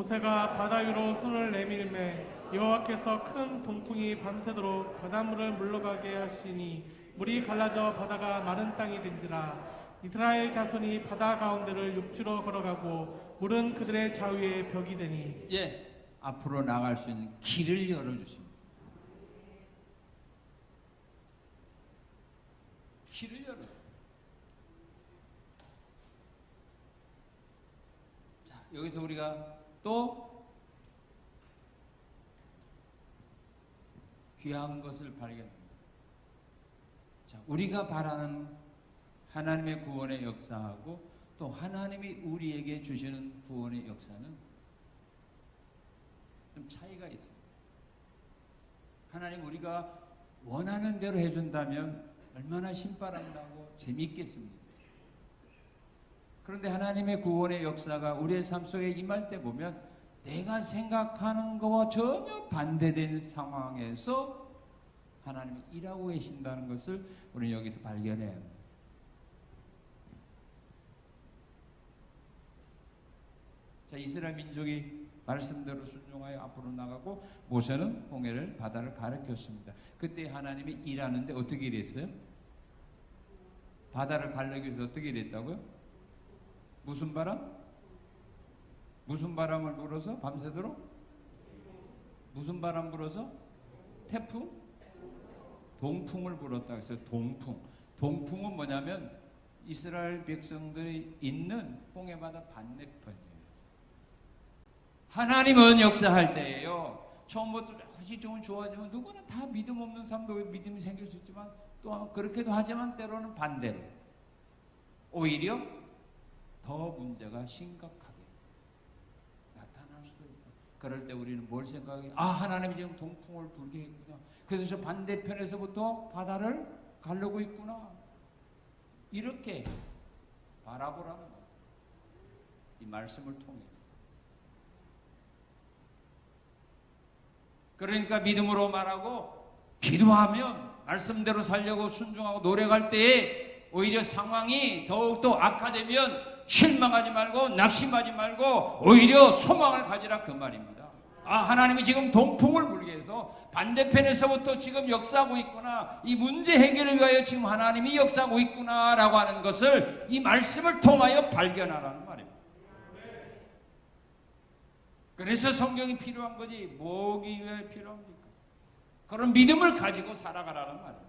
모세가 바다 위로 손을 내밀매 여호와께서 큰 동풍이 밤새도록 바닷물을 물러가게 하시니 물이 갈라져 바다가 마른 땅이 된지라 이스라엘 자손이 바다 가운데를 육지로 걸어가고 물은 그들의 좌우에 벽이 되니 예, 앞으로 나갈 수 있는 길을 열어주십니다. 길을 열어. 자, 여기서 우리가 또 귀한 것을 발견합니다. 자, 우리가 바라는 하나님의 구원의 역사하고 또 하나님이 우리에게 주시는 구원의 역사는 좀 차이가 있습니다. 하나님 우리가 원하는 대로 해준다면 얼마나 신바람 나고 재미있겠습니까? 그런데 하나님의 구원의 역사가 우리의 삶 속에 임할 때 보면 내가 생각하는 것과 전혀 반대된 상황에서 하나님이 일하고 계신다는 것을 우리는 여기서 합니다. 자, 이스라엘 민족이 말씀대로 순종하여 앞으로 나가고 모세는 홍해를 바다를 가르쳤습니다. 그때 하나님이 일하는데 어떻게 일했어요? 바다를 가르기 위해서 어떻게 일했다고요? 무슨 바람? 무슨 바람을 불어서 밤새도록? 무슨 바람 불어서? 태풍? 동풍을 불었다 그랬어요. 동풍. 동풍은 뭐냐면 이스라엘 백성들이 있는 홍해 바다 반대편이에요. 하나님은 역사할 때예요. 처음부터 아주 좋은 좋아지만 누구는 다 믿음 없는 사람도 믿음이 생길 수 있지만 또 그렇게도 하지만 때로는 반대로 오히려 더 문제가 심각하게 나타날 수도 있고 그럴 때 우리는 뭘 생각해? 아 하나님이 지금 동풍을 불게 했구나. 그래서 저 반대편에서부터 바다를 가르고 있구나. 이렇게 바라보라는 거예요. 이 말씀을 통해. 그러니까 믿음으로 말하고 기도하면 말씀대로 살려고 순종하고 노력할 때에 오히려 상황이 더욱더 악화되면 실망하지 말고 낙심하지 말고 오히려 소망을 가지라 그 말입니다. 아 하나님이 지금 동풍을 불게 해서 반대편에서부터 지금 역사하고 있구나 이 문제 해결을 위하여 지금 하나님이 역사하고 있구나라고 하는 것을 이 말씀을 통하여 발견하라는 말입니다. 그래서 성경이 필요한 거지 뭐기 위해 필요합니까? 그런 믿음을 가지고 살아가라는 말입니다.